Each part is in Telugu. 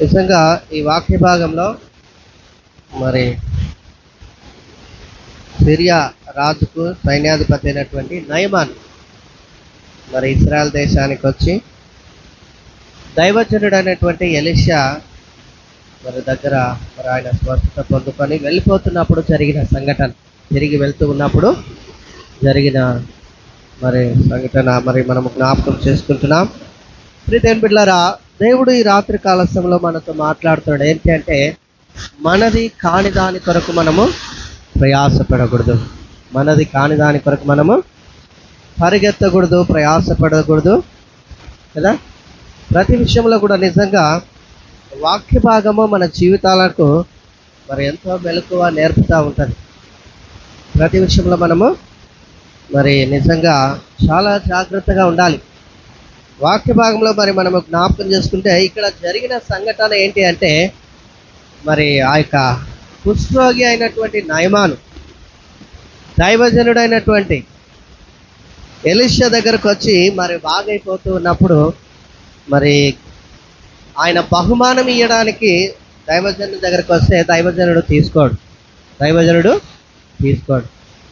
నిజంగా ఈ వాక్య భాగంలో మరి సిరియా రాజుకు సైన్యాధిపతి అయినటువంటి నయమాన్ మరి ఇస్రాయల్ దేశానికి వచ్చి దైవజనుడు అనేటువంటి ఎలిషా మరి దగ్గర మరి ఆయన స్వస్థత పొందుకొని వెళ్ళిపోతున్నప్పుడు జరిగిన సంఘటన తిరిగి వెళ్తూ ఉన్నప్పుడు జరిగిన మరి సంఘటన మరి మనం జ్ఞాపకం చేసుకుంటున్నాం. ప్రీతేన్ బిడ్లరా దేవుడు ఈ రాత్రి కాల సమయంలో మనతో మాట్లాడుతున్నాడు. ఏంటి అంటే మనది కాని దాని కొరకు మనము ప్రయాసపడకూడదు. మనది కాని దాని కొరకు మనము పరిగెత్తకూడదు ప్రయాసపడకూడదు కదా? ప్రతి విషయంలో కూడా నిజంగా వాక్య భాగము మన జీవితాలకు మరి ఎంతో మెలకువ నేర్పుతూ ఉంటుంది. ప్రతి విషయంలో మనము మరి నిజంగా చాలా జాగ్రత్తగా ఉండాలి. వాక్య భాగంలో మరి మనము జ్ఞాపకం చేసుకుంటే ఇక్కడ జరిగిన సంఘటన ఏంటి అంటే మరి ఆ యొక్క కుష్ఠరోగి అయినటువంటి నయమాను దైవజనుడైనటువంటి ఎలిషా దగ్గరకు వచ్చి మరి బాగైపోతూ ఉన్నప్పుడు మరి ఆయన బహుమానం ఇవ్వడానికి దైవజనుడి దగ్గరకు వస్తే దైవజనుడు తీసుకోడు. దైవజనుడు తీసుకోడు.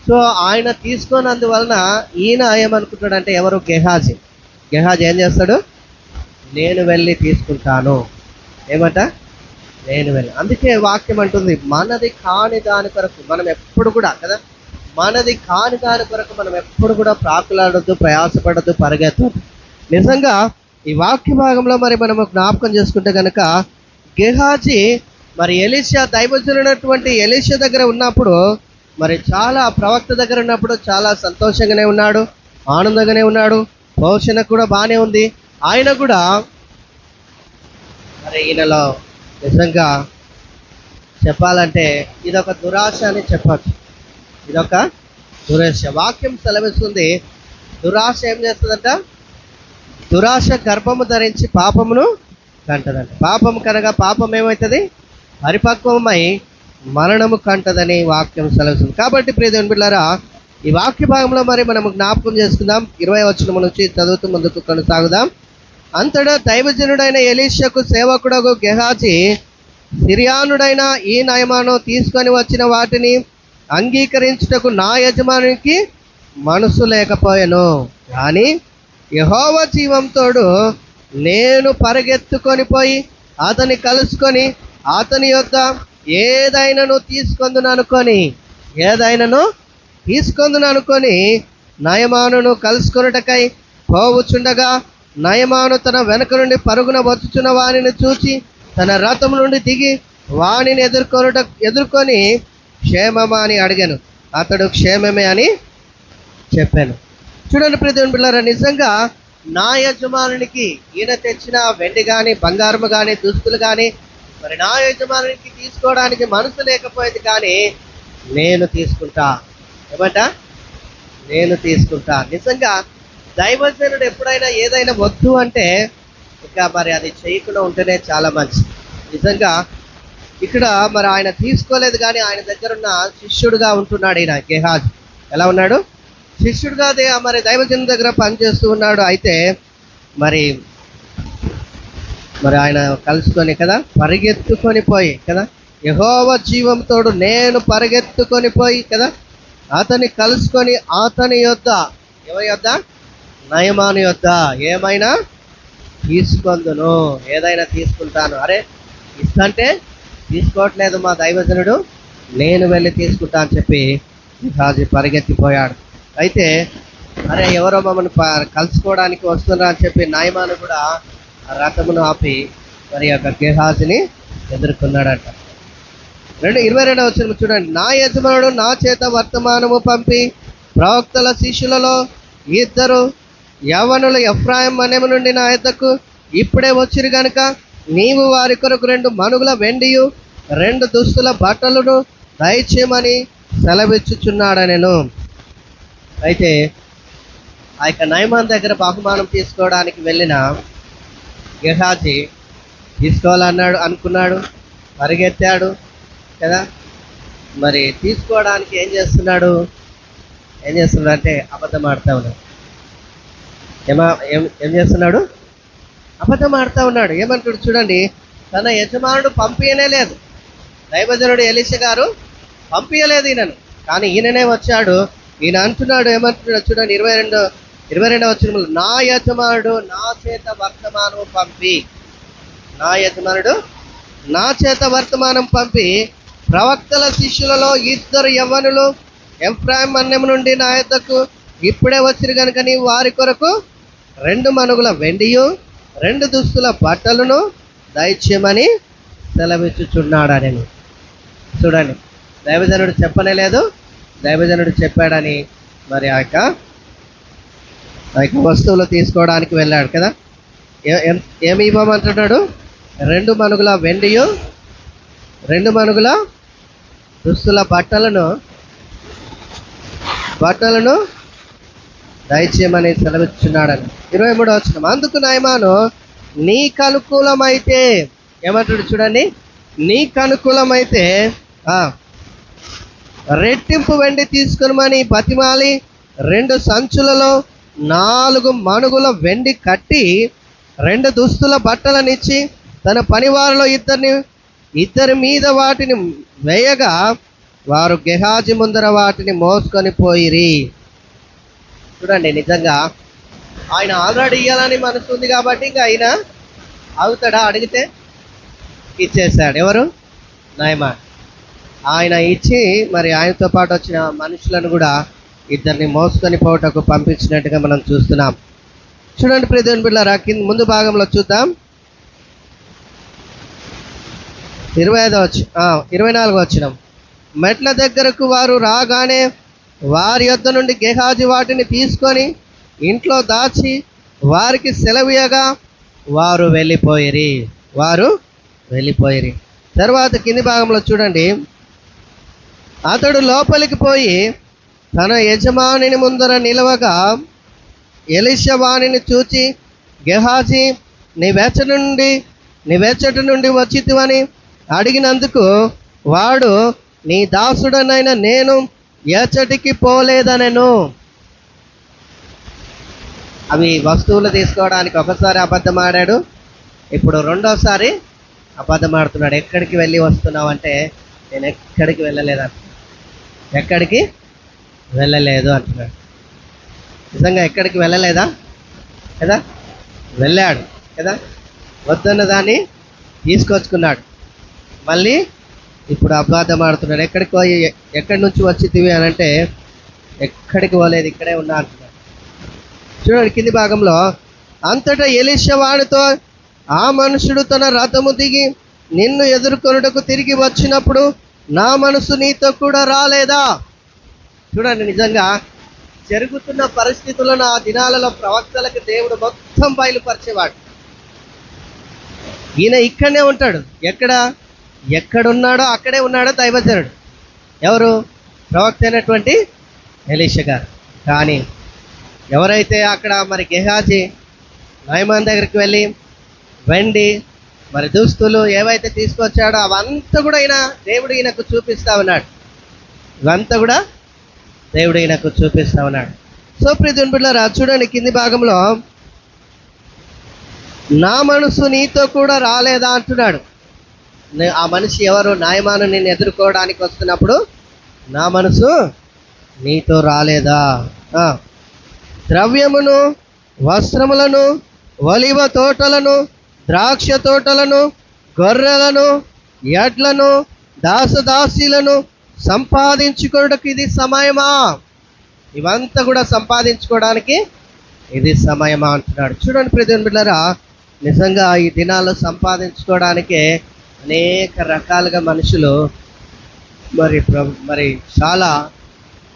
సో ఆయన తీసుకోనందువలన ఈయన ఏమనుకుంటాడంటే ఎవరు గెహాజీ. గెహాజ్ ఏం చేస్తాడు? నేను వెళ్ళి తీసుకుంటాను. ఏమంట? నేను వెళ్ళి. అందుకే వాక్యం అంటుంది మనది కాని దాని కొరకు మనం ఎప్పుడు కూడా కదా? మనది కాని దాని కొరకు మనం ఎప్పుడు కూడా ప్రాకులాడొద్దు ప్రయాసపడద్దు పరిగెత్తద్దు. నిజంగా ఈ వాక్య భాగంలో మరి మనము జ్ఞాపకం చేసుకుంటే కనుక గెహాజీ మరి ఎలిషియా దైవజనుడైనటువంటి ఎలిషియా దగ్గర ఉన్నప్పుడు మరి చాలా ప్రవక్త దగ్గర ఉన్నప్పుడు చాలా సంతోషంగానే ఉన్నాడు ఆనందంగానే ఉన్నాడు. పోషణ కూడా బాగానే ఉంది. ఆయన కూడా మరి ఈయనలో నిజంగా చెప్పాలంటే ఇదొక దురాశ అని చెప్పచ్చు. ఇదొక దురాశ. వాక్యం సెలవిస్తుంది. దురాశ ఏం చేస్తుందంట? దురాశ గర్భము ధరించి పాపమును కంటదంట. పాపం కనగా పాపం ఏమవుతుంది? పరిపక్వమై మరణము కంటదని వాక్యం సెలవుస్తుంది. కాబట్టి ప్రియదేవుని బిళ్ళారా ఈ వాక్య భాగంలో మరి మనం జ్ఞాపకం చేసుకుందాం. ఇరవై వచనం నుంచి చదువుతూ ముందుకు కొనసాగుదాం. అంతటా దైవజనుడైన ఎలీషకు సేవకుడకు గెహాజీ సిరియానుడైన ఈ నయమాను తీసుకొని వచ్చిన వాటిని అంగీకరించుటకు నా యజమానికి మనసు లేకపోయాను. కానీ యహోవ జీవంతోడు నేను పరిగెత్తుకొని పోయి అతని కలుసుకొని అతని యొక్క ఏదైనాను తీసుకుందుననుకొని ఏదైనాను తీసుకొందును అనుకొని నయమానును కలుసుకొనుటకై పోవుచుండగా నయమాను తన వెనక నుండి పరుగున వచ్చుచున్న వానిని చూచి తన రథం నుండి దిగి వాణిని ఎదుర్కొనుట ఎదుర్కొని క్షేమమా అని అడిగాను. అతడు క్షేమమే అని చెప్పాను. చూడండి ప్రతి పిల్లరా నిజంగా నా యజమానునికి ఈయన తెచ్చిన వెండి కానీ బంగారం కానీ దుస్తులు కానీ మరి నా యజమానునికి తీసుకోవడానికి మనసు లేకపోయేది కానీ నేను తీసుకుంటా. ఏమంట? నేను తీసుకుంటా. నిజంగా దైవజనుడు ఎప్పుడైనా ఏదైనా వద్దు అంటే ఇంకా మరి అది చేయకుండా ఉంటేనే చాలా మంచిది. నిజంగా ఇక్కడ మరి ఆయన తీసుకోలేదు కానీ ఆయన దగ్గర ఉన్న శిష్యుడుగా ఉంటున్నాడు ఈయన గెహాజ్. ఎలా ఉన్నాడు? శిష్యుడుగా దే- మరి దైవజనుడి దగ్గర పనిచేస్తూ ఉన్నాడు. అయితే మరి మరి ఆయన కలుసుకొని కదా పరిగెత్తుకొని పోయి కదా యహోవ జీవంతోడు నేను పరిగెత్తుకొని పోయి కదా అతన్ని కలుసుకొని అతని యొద్ద ఎవరి యొద్ద? నయమాను యొద్ద. ఏమైనా? తీసుకొందును. ఏదైనా తీసుకుంటాను. అరే ఇస్తంటే తీసుకోవట్లేదు మా దైవజనుడు. నేను వెళ్ళి తీసుకుంటా అని చెప్పి రాజు పరిగెత్తిపోయాడు. అయితే అరే ఎవరో మమ్మల్ని కలుసుకోవడానికి వస్తున్నా అని చెప్పి నాయమాను కూడా ఆ రథమును ఆపి మరి యొక్క గేహాజిని ఎదుర్కొన్నాడట. రెండు ఇరవై రెండవ వచ్చిన చూడండి. నా యజమానుడు నా చేత వర్తమానము పంపి ప్రవక్తల శిష్యులలో ఇద్దరు యవనులు ఎఫ్రాయం మనము నుండి నా యొద్దకు ఇప్పుడే వచ్చిరు గనుక నీవు వారి కొరకు రెండు మనుగుల వెండియు రెండు దుస్తుల బట్టలను దయచేయమని సెలవిచ్చుచున్నాడనెను. అయితే ఆ యొక్క నయమాన్ దగ్గర బహుమానం తీసుకోవడానికి వెళ్ళిన గెహాజీ తీసుకోవాలన్నాడు అనుకున్నాడు పరిగెత్తాడు. కదా? మరి తీసుకోవడానికి ఏం చేస్తున్నాడు? ఏం చేస్తున్నాడు అంటే అబద్ధం ఆడుతూ ఉన్నాడు. ఏమా ఏం ఏం చేస్తున్నాడు? అబద్ధం ఆడుతూ ఉన్నాడు. ఏమంటాడు చూడండి తన యజమానుడు పంపించనే లేదు. దైవజనుడు ఎలిష గారు పంపించలేదు ఈయనను. కానీ ఈయననే వచ్చాడు. ఈయన అంటున్నాడు ఏమంటున్నాడు చూడండి ఇరవై రెండు ఇరవై రెండవ వచ్చిన నా యజమానుడు నా చేత వర్తమానం పంపి. నా యజమానుడు నా చేత వర్తమానం పంపి. ప్రవక్తల శిష్యులలో ఇద్దరు యవ్వనులు ఎఫ్రాయిం మన్యం నుండి నా యొద్దకు ఇప్పుడే వచ్చిరు కనుక నీ వారి కొరకు రెండు మనుగుల వెండియు రెండు దుస్తుల బట్టలను దయచేయమని సెలవిచ్చుచున్నాడని చూడండి దైవజనుడు చెప్పనే లేదు దైవజనుడు చెప్పాడని మరి ఆ యొక్క ఆ యొక్క వస్తువులు తీసుకోవడానికి వెళ్ళాడు కదా. ఏమి ఇవ్వమంటున్నాడు? రెండు మనుగుల వెండియు రెండు మనుగుల దుస్తుల బట్టలను బట్టలను దయచేయమని సెలవిచ్చున్నాడని ఇరవై మూడో వచ్చిన అందుకు నాయమాను నీకు అనుకూలమైతే ఏమంటాడు చూడండి. నీకు అనుకూలమైతే రెట్టింపు వెండి తీసుకునమని బతిమాలి రెండు సంచులలో నాలుగు మణుగుల వెండి కట్టి రెండు దుస్తుల బట్టలనిచ్చి తన పనివారిలో ఇద్దరిని ఇద్దరి మీద వాటిని వేయగా వారు గెహాజి ముందర వాటిని మోసుకొని పోయిరి. చూడండి నిజంగా ఆయన ఆల్రెడీ ఇవ్వాలని మనసు ఉంది కాబట్టి ఇంకా ఆయన అవుతాడా అడిగితే ఇచ్చేసాడు ఎవరు? నాయమా ఆయన ఇచ్చి మరి ఆయనతో పాటు వచ్చిన మనుషులను కూడా ఇద్దరిని మోసుకొని పోవటకు పంపించినట్టుగా మనం చూస్తున్నాం. చూడండి ప్రదేశ్ బిళ్ళ కింద ముందు భాగంలో చూద్దాం. ఇరవై ఐదో వచ్చి ఇరవై నాలుగు వచ్చినాం. మెట్ల దగ్గరకు వారు రాగానే వారి యొద్ద నుండి గెహాజీ వాటిని తీసుకొని ఇంట్లో దాచి వారికి సెలవీయగా వారు వెళ్ళిపోయిరి. వారు వెళ్ళిపోయిరి. తర్వాత కింది భాగంలో చూడండి. అతడు లోపలికి పోయి తన యజమానిని ముందర నిలవగా ఎలిష వాణిని చూచి గెహాజీ నీ వెచ్చటి నుండి నీ వెచ్చటి నుండి వచ్చితివని అడిగినందుకు వాడు నీ దాసుడనైన నేను ఎచ్చటికి పోలేదనను. అవి వస్తువులు తీసుకోవడానికి ఒకసారి అబద్ధం ఆడాడు. ఇప్పుడు రెండోసారి అబద్ధం ఆడుతున్నాడు. ఎక్కడికి వెళ్ళి వస్తున్నావు అంటే నేను ఎక్కడికి వెళ్ళలేదు ఎక్కడికి వెళ్ళలేదు అంటున్నాడు. నిజంగా ఎక్కడికి వెళ్ళలేదా? కదా వెళ్ళాడు. కదా వద్దన్న దాన్ని తీసుకొచ్చుకున్నాడు. మళ్ళీ ఇప్పుడు అబ్బాధం ఆడుతున్నాడు. ఎక్కడికి పోయి ఎక్కడి నుంచి వచ్చితివి అని అంటే ఎక్కడికి పోలేదు ఇక్కడే ఉన్నా అంటున్నాడు. చూడండి కింది భాగంలో అంతటా ఎలిష వాడితో ఆ మనుషుడు తన రథము దిగి నిన్ను ఎదుర్కొనుటకు తిరిగి వచ్చినప్పుడు నా మనసు నీతో కూడా రాలేదా? చూడండి నిజంగా జరుగుతున్న పరిస్థితులను ఆ దినాలలో ప్రవక్తలకు దేవుడు మొత్తం బయలుపరిచేవాడు. ఈయన ఇక్కడనే ఉంటాడు. ఎక్కడ? ఎక్కడున్నాడో అక్కడే ఉన్నాడో దైవజనుడు. ఎవరు? ప్రవక్త అయినటువంటి ఎలీష గారు. కానీ ఎవరైతే అక్కడ మరి గెహాజీ నయమాన్ దగ్గరికి వెళ్ళి వెండి మరి దుస్తులు ఏవైతే తీసుకొచ్చాడో అవంతా కూడా ఈయన దేవుడు ఈయనకు చూపిస్తా ఉన్నాడు. ఇవంతా కూడా దేవుడు ఈయనకు చూపిస్తా ఉన్నాడు. సో ప్రియుని చూడండి కింది భాగంలో నా మనసు నీతో కూడా రాలేదా అంటున్నాడు. ఆ మనిషి ఎవరు నాయమాను నేను ఎదుర్కోవడానికి వస్తున్నప్పుడు నా మనసు నీతో రాలేదా? ద్రవ్యమును వస్త్రములను ఒలివ తోటలను ద్రాక్ష తోటలను గొర్రెలను ఎడ్లను దాసదాసీలను సంపాదించుకోవడానికి ఇది సమయమా? ఇవంతా కూడా సంపాదించుకోవడానికి ఇది సమయమా అంటున్నాడు. చూడండి ప్రతి బిడ్డరా నిజంగా ఈ దినాల్లో సంపాదించుకోవడానికే అనేక రకాలుగా మనుషులు మరి ప్ర- మరి చాలా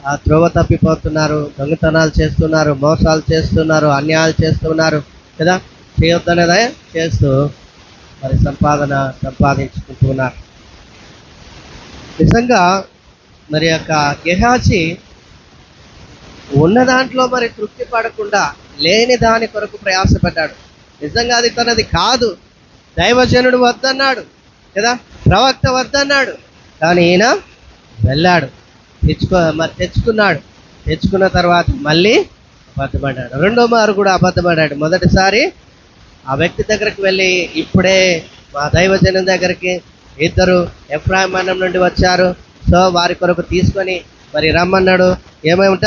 ఆ త్రోవ తప్పిపోతున్నారు దొంగతనాలు చేస్తున్నారు మోసాలు చేస్తున్నారు అన్యాయాలు చేస్తున్నారు కదా? చేయొద్దనేదే? చేస్తూ మరి సంపాదన సంపాదించుకుంటున్నారు నిజంగా మరి యొక్క గెహాచి ఉన్న దాంట్లో మరి తృప్తి పడకుండా లేని దాని కొరకు ప్రయాసపడ్డాడు. నిజంగా అది తనది కాదు. దైవజనుడు వద్దన్నాడు. కదా? ప్రవక్త వద్దన్నాడు కానీ ఈయన వెళ్ళాడు. తెచ్చుకో మరి తెచ్చుకున్నాడు. తెచ్చుకున్న తర్వాత మళ్ళీ అబద్ధపడ్డాడు. రెండో మారు కూడా అబద్ధపడ్డాడు. మొదటిసారి ఆ వ్యక్తి దగ్గరికి వెళ్ళి ఇప్పుడే మా దైవజనం దగ్గరికి ఇద్దరు ఎఫ్రాయిం నుండి వచ్చారు. సో వారి కొరకు తీసుకొని మరి రమ్మన్నాడు. ఏమేమిట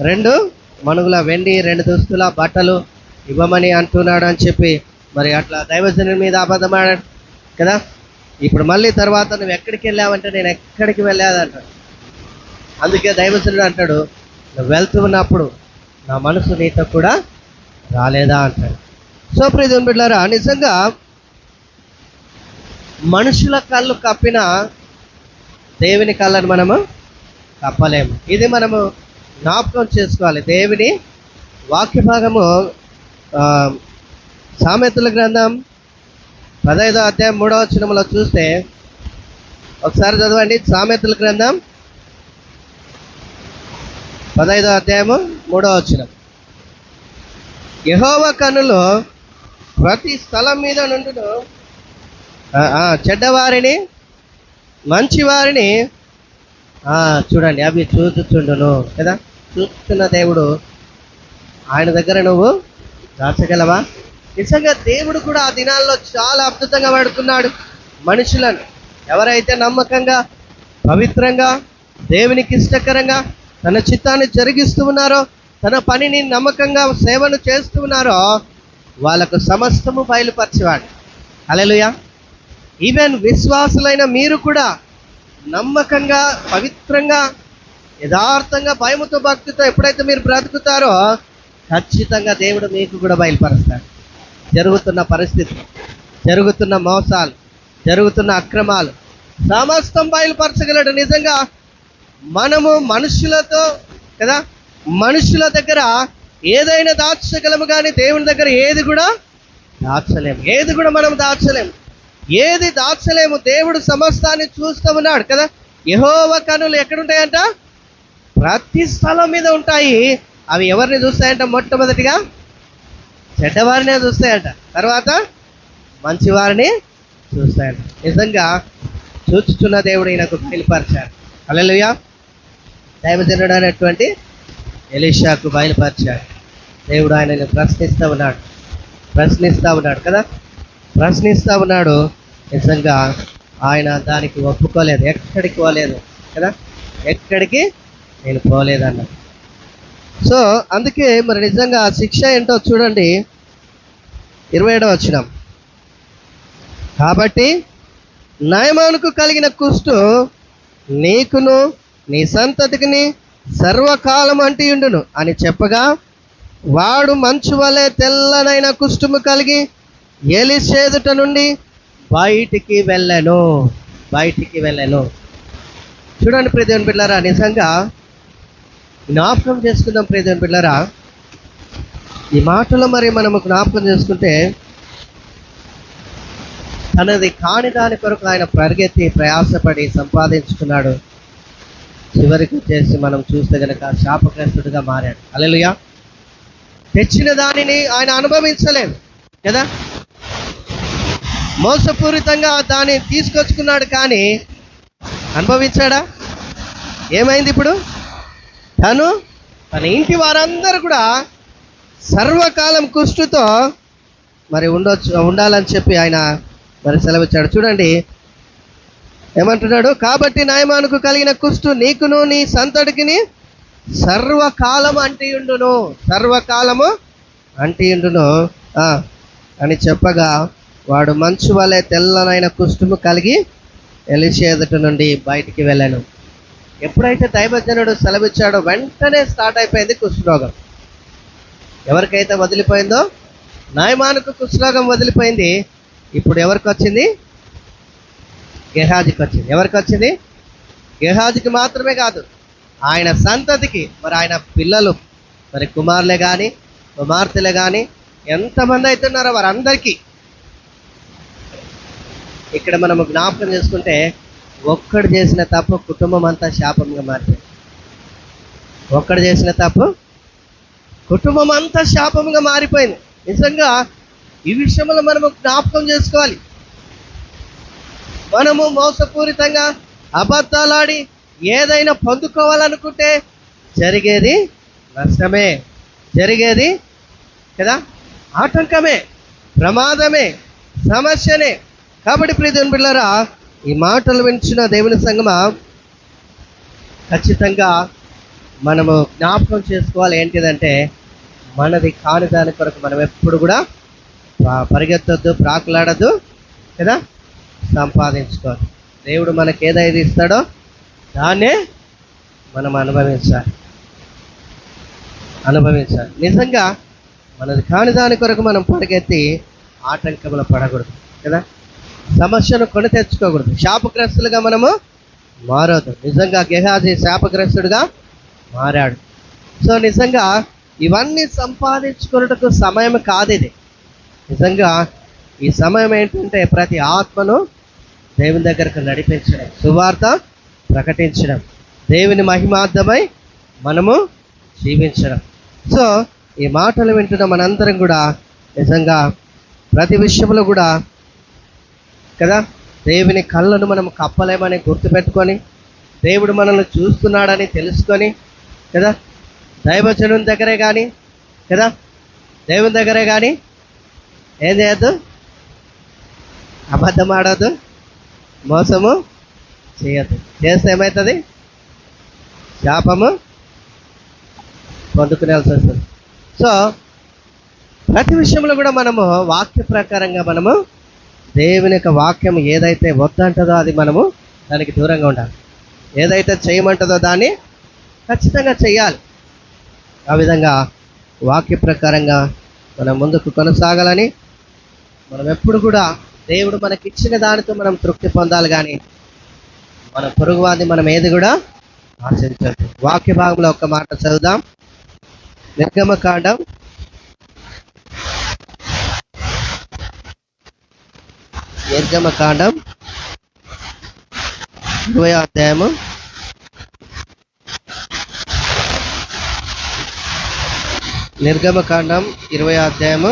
రెండు మనుగుల వెండి రెండు దుస్తుల బట్టలు ఇవ్వమని అంటున్నాడు అని చెప్పి మరి అట్లా దైవజనం మీద అబద్ధమాడాడు కదా? ఇప్పుడు మళ్ళీ తర్వాత నువ్వు ఎక్కడికి వెళ్ళావంటే నేను ఎక్కడికి వెళ్ళాదంటాడు అందుకే దైవసుడు అంటాడు నువ్వు వెళ్తున్నప్పుడు నా మనసు నీతో కూడా రాలేదా? అంటాడు. సో ప్రియజన్ బిడ్డారా నిజంగా మనుషుల కళ్ళు కప్పిన దేవుని కళ్ళను మనము కప్పలేము. ఇది మనము జ్ఞాపకం చేసుకోవాలి. దేవుని వాక్య భాగము ఆ, సామెతల గ్రంథం పదహైదో అధ్యాయం మూడవ వచనంలో చూస్తే ఒకసారి చదవండి సామెతల గ్రంథం. పదహైదో అధ్యాయము మూడవ వచ్చిన యహోవ కనులు ప్రతి స్థలం మీద నుండును ఆ, ఆ, చెడ్డవారిని మంచివారిని ఆ, చూడండి అవి చూచుచుండును కదా? చూస్తున్న దేవుడు ఆయన దగ్గర నువ్వు దాచగలవా? నిజంగా దేవుడు కూడా ఆ దినాల్లో చాలా అద్భుతంగా పడుతున్నాడు మనుషులను ఎవరైతే నమ్మకంగా పవిత్రంగా దేవునికి ఇష్టకరంగా తన చిత్తాన్ని జరిగిస్తూ ఉన్నారో తన పనిని నమ్మకంగా సేవను చేస్తూ ఉన్నారో వాళ్ళకు సమస్తము బయలుపరిచేవాడు. అలెలుయా ఈవెన్ విశ్వాసులైన మీరు కూడా నమ్మకంగా పవిత్రంగా యథార్థంగా భయముతో భక్తితో ఎప్పుడైతే మీరు బ్రతుకుతారో ఖచ్చితంగా దేవుడు మీకు కూడా బయలుపరుస్తాడు. జరుగుతున్న పరిస్థితి జరుగుతున్న మోసాలు జరుగుతున్న అక్రమాలు. సమస్తం బయలుపరచగలడు. నిజంగా మనము మనుషులతో కదా మనుషుల దగ్గర ఏదైనా దాచగలము కానీ దేవుని దగ్గర ఏది కూడా దాచలేము. ఏది కూడా మనం దాచలేము. ఏది దాచలేము. దేవుడు సమస్తాన్ని చూస్తూ ఉన్నాడు కదా. యహోవ కనులు ఎక్కడుంటాయంట? ప్రతి స్థలం మీద ఉంటాయి. అవి ఎవరిని చూస్తాయంట? మొట్టమొదటిగా చెడ్డవారినే చూస్తాయట. తర్వాత మంచివారిని చూస్తాయట. నిజంగా చూచుచున్న దేవుడు ఈయనకు బయలుపరిచాడు. అలలుయా దైవజనుడు అనేటువంటి ఎలీషాకు బయలుపరిచాడు. దేవుడు ఆయనని ప్రశ్నిస్తూ ఉన్నాడు. ప్రశ్నిస్తూ ఉన్నాడు కదా? ప్రశ్నిస్తూ ఉన్నాడు. నిజంగా ఆయన దానికి ఒప్పుకోలేదు. ఎక్కడికి పోలేదు కదా? ఎక్కడికి? నేను పోలేదన్నాడు. సో అందుకే మరి నిజంగా ఆ శిక్ష ఏంటో చూడండి. ఇరవై ఏడవ వచ్చినాం కాబట్టి నయమానుకు కలిగిన కుష్టు నీకును నీ సంతతికిని సర్వకాలం అంటియుండును అని చెప్పగా వాడు మంచు వలె తెల్లనైన కుష్టుము కలిగి ఎలిసేదుట నుండి బయటికి వెళ్ళను బయటికి వెళ్ళను. చూడండి ప్రదేవన్ బిడ్డారా నిజంగా జ్ఞాపకం చేసుకుందాం ప్రదేవన్ బిడ్డారా ఈ మాటలో మరి మనము జ్ఞాపకం చేసుకుంటే తనది కాని దాని కొరకు ఆయన పరిగెత్తి ప్రయాసపడి సంపాదించుకున్నాడు. చివరికి వచ్చేసి మనం చూస్తే గనక శాపగ్రస్తుడిగా మారాడు. అలెలుయా తెచ్చిన దానిని ఆయన అనుభవించలేదు. కదా? మోసపూరితంగా దాన్ని తీసుకొచ్చుకున్నాడు కానీ అనుభవించాడా? ఏమైంది ఇప్పుడు? తను తన ఇంటి వారందరూ కూడా సర్వకాలం కుష్టుతో మరి ఉండొచ్చు ఉండాలని చెప్పి ఆయన మరి సెలవిచ్చాడు. చూడండి. ఏమంటున్నాడు? కాబట్టి నాయమానుకు కలిగిన కుష్టు నీకును నీ సంతడికిని సర్వకాలం అంటియుండును. సర్వకాలము అంటియుండును. ఆ, అని చెప్పగా వాడు మంచు వలె తెల్లనైన కుష్టుము కలిగి ఎలిసేదటి నుండి బయటికి వెళ్ళాను. ఎప్పుడైతే దైవజనుడు సెలవిచ్చాడో వెంటనే స్టార్ట్ అయిపోయింది కుష్ఠరోగం ఎవరికైతే వదిలిపోయిందో నాయమానుకు కుష్ఠరోగం వదిలిపోయింది ఇప్పుడు ఎవరికి వచ్చింది? గెహాజికి వచ్చింది. ఎవరికి వచ్చింది? గెహాజికి మాత్రమే కాదు ఆయన సంతతికి మరి ఆయన పిల్లలు మరి కుమారులే కానీ కుమార్తెలే కానీ ఎంతమంది అవుతున్నారో వారందరికీ. ఇక్కడ మనము జ్ఞాపకం చేసుకుంటే ఒక్కడు చేసిన తప్పు కుటుంబం అంతా శాపంగా మారిపోయింది. ఒక్కడు చేసిన తప్పు కుటుంబం అంతా శాపంగా మారిపోయింది. నిజంగా ఈ విషయంలో మనము జ్ఞాపకం చేసుకోవాలి. మనము మోసపూరితంగా అబద్ధాలాడి ఏదైనా పొందుకోవాలనుకుంటే జరిగేది నష్టమే. జరిగేది కదా? ఆటంకమే ప్రమాదమే సమస్యనే. కాబట్టి ప్రీతిని బిళ్ళారా ఈ మాటలు వించిన దేవుని సంగమ ఖచ్చితంగా మనము జ్ఞాపకం చేసుకోవాలి. ఏంటిదంటే మనది కాని దాని కొరకు మనం ఎప్పుడు కూడా పరిగెత్తద్దు పరిగెత్తొద్దు ప్రాకులాడద్దు కదా? సంపాదించుకోవాలి. దేవుడు మనకి ఏదైతే ఇస్తాడో దాన్నే మనం అనుభవించాలి. అనుభవించాలి. నిజంగా మనది కాని దాని కొరకు మనం పరిగెత్తి ఆటంకములు పడకూడదు కదా? సమస్యను కొని తెచ్చుకోకూడదు. శాపగ్రస్తులుగా మనము మారదు నిజంగా గెహాజీ శాపగ్రస్తుడుగా మారాడు. సో నిజంగా ఇవన్నీ సంపాదించుకున్నటకు సమయం కాదు ఇది. నిజంగా ఈ సమయం ఏంటంటే ప్రతి ఆత్మను దేవుని దగ్గరకు నడిపించడం సువార్త ప్రకటించడం దేవుని మహిమార్థమై మనము జీవించడం. సో ఈ మాటలు వింటున్న మనందరం కూడా నిజంగా ప్రతి విషయంలో కూడా కదా దేవుని కళ్ళను మనం కప్పలేమని గుర్తుపెట్టుకొని దేవుడు మనల్ని చూస్తున్నాడని తెలుసుకొని కదా దైవజనుని దగ్గరే కానీ కదా? దేవుని దగ్గరే కానీ ఏం చేయొద్దు? అబద్ధం ఆడద్దు మోసము చేయద్దు. చేస్తే ఏమవుతుంది శాపము పొందుకునేయాల్సి వస్తుంది. సో ప్రతి విషయంలో కూడా మనము వాక్య ప్రకారంగా మనము దేవుని యొక్క వాక్యం ఏదైతే వద్దంటదో అది మనము దానికి దూరంగా ఉండాలి. ఏదైతే చేయమంటుందో దాన్ని ఖచ్చితంగా చేయాలి ఆ విధంగా వాక్య ప్రకారంగా మనం ముందుకు కొనసాగాలని మనం ఎప్పుడు కూడా దేవుడు మనకి ఇచ్చిన దానితో మనం తృప్తి పొందాలి కానీ మన పొరుగువాది మనం ఏది కూడా ఆశించదు వాక్య భాగంలో ఒక మాట చదువుదాం. నిర్గమకాండం. నిర్గమకాండం. ఇరవై అధ్యాయము. నిర్గమకాండం ఇరవై అధ్యాయము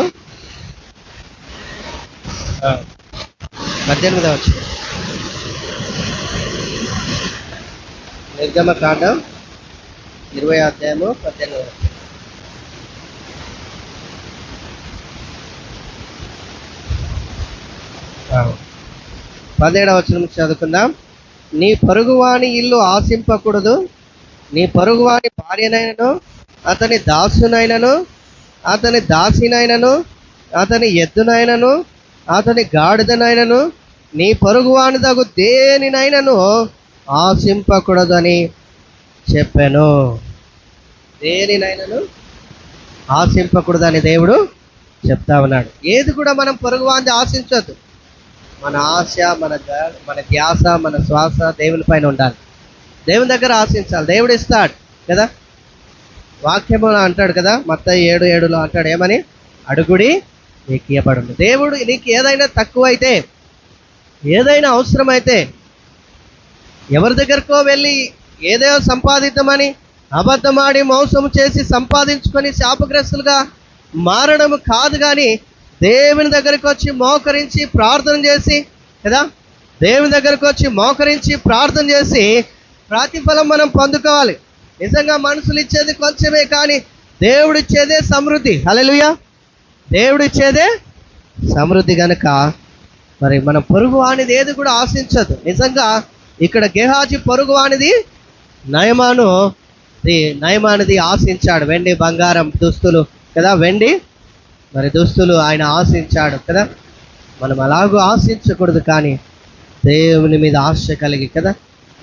పద్దెనిమిదవ నిర్గమకాండం ఇరవై అధ్యాయము పద్దెనిమిదవ. ఆ. పదిహేడవ వచనం చదువుకుందాం నీ పొరుగువాని ఇల్లు ఆశింపకూడదు నీ పొరుగువాని భార్యనైనను అతని దాసునైనను అతని దాసినైనను అతని ఎద్దునైనను అతని గాడిదనైనను నీ పొరుగువాని తగు దేనినైనను ఆశింపకూడదని చెప్పాను. దేనినైనను ఆశింపకూడదని దేవుడు చెప్తా ఉన్నాడు. ఏది కూడా మనం పొరుగువాంది ఆశించొద్దు. మన ఆశ మన మన ధ్యాస మన శ్వాస దేవుని పైన ఉండాలి. దేవుని దగ్గర ఆశించాలి. దేవుడు ఇస్తాడు కదా? వాక్యము అంటాడు కదా మొత్తం ఏడు ఏడులో అంటాడు ఏమని? అడుగుడి నీకు ఇవ్వబడును దేవుడు నీకు ఏదైనా తక్కువైతే ఏదైనా అవసరమైతే ఎవరి దగ్గరకో వెళ్ళి ఏదో సంపాదిద్దామని అబద్ధమాడి మోసం చేసి సంపాదించుకొని శాపగ్రస్తులుగా మారడం కాదు కానీ దేవుని దగ్గరకు వచ్చి మోకరించి ప్రార్థన చేసి కదా? దేవుని దగ్గరకు వచ్చి మోకరించి ప్రార్థన చేసి ప్రతిఫలం మనం పొందుకోవాలి. నిజంగా మనుషులు ఇచ్చేది కొంచెమే కానీ దేవుడు ఇచ్చేదే సమృద్ధి. హల్లెలూయా. దేవుడు ఇచ్చేదే సమృద్ధి గనక మరి మన పొరుగు వానిది ఏది కూడా ఆశించదు. నిజంగా ఇక్కడ గేహాజీ పొరుగు వానిది నయమాను నయమానిది ఆశించాడు. వెండి బంగారం దుస్తులు కదా వెండి మరి దుస్తులు ఆయన ఆశించాడు కదా. మనం అలాగూ ఆశించకూడదు కానీ దేవుని మీద ఆశ కలిగి కదా.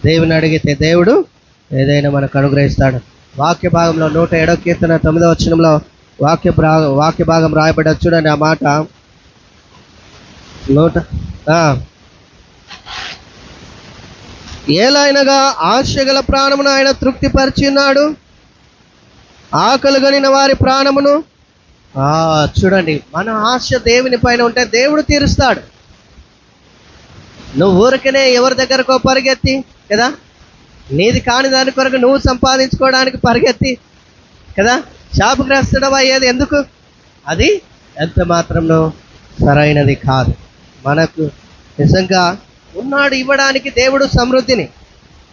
దేవుని అడిగితే దేవుడు ఏదైనా మనకు అనుగ్రహిస్తాడు. వాక్య భాగంలో నూట ఏడో కీర్తన తొమ్మిదో వచ్చినంలో వాక్య వాక్య భాగం రాయబడ్డ చూడండి ఆ మాట. నూట ఆ. ఏలైనగా ఆశగల ప్రాణమును ఆయన తృప్తిపరిచి ఉన్నాడు ఆకలిగొనిన వారి ప్రాణమును ఆ చూడండి. మన ఆశ దేవుని పైన ఉంటే దేవుడు తీరుస్తాడు. నువ్వు ఊరికనే ఎవరి దగ్గరకో పరిగెత్తి కదా? నీది కాని దాని కొరకు నువ్వు సంపాదించుకోవడానికి పరిగెత్తి కదా? శాపగ్రస్తుడం అయ్యేది ఎందుకు? అది ఎంత మాత్రంలో సరైనది కాదు. మనకు నిజంగా ఉన్నాడు ఇవ్వడానికి దేవుడు సమృద్ధిని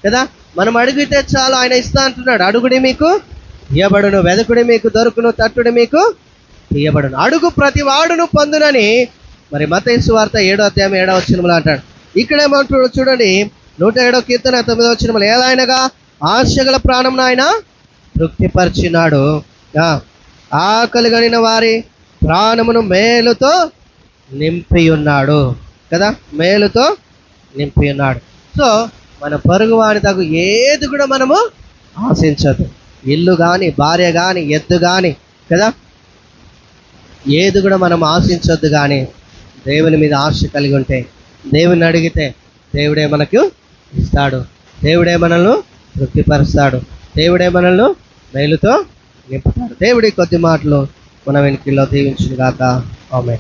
కదా? మనం అడిగితే చాలు ఆయన ఇస్తా అంటున్నాడు. అడుగుడి మీకు ఇయ్యబడును వెదకుడి మీకు దొరుకును తట్టుడి మీకు తీయబడును అడుగు ప్రతి వాడును పొందునని మరి మత వార్త ఏడో అధ్యాయం ఏడో వచ్చినములు అంటాడు. ఇక్కడేమంటు చూడండి నూట ఏడో కీర్తన తొమ్మిదో వచ్చినములు ఏలాయనగా ఆశగల ప్రాణం ఆయన తృప్తిపరిచినాడు. ఆకలి గనిన వారి ప్రాణమును మేలుతో నింపి ఉన్నాడు కదా? మేలుతో నింపి ఉన్నాడు సో మన పరుగు వారి తగు ఏది కూడా మనము ఆశించదు. ఇల్లు కానీ భార్య కానీ ఎద్దు కానీ కదా? ఏది కూడా మనం ఆశించొద్దు కానీ దేవుని మీద ఆశ కలిగి ఉంటే దేవుని అడిగితే దేవుడే మనకు ఇస్తాడు. దేవుడే మనల్ని తృప్తిపరుస్తాడు. దేవుడే మనల్ని మేలుతో నింపుతాడు. దేవుడి కొద్ది మాటలు మన వెనుకల్లో దీవించుగాక ఆమె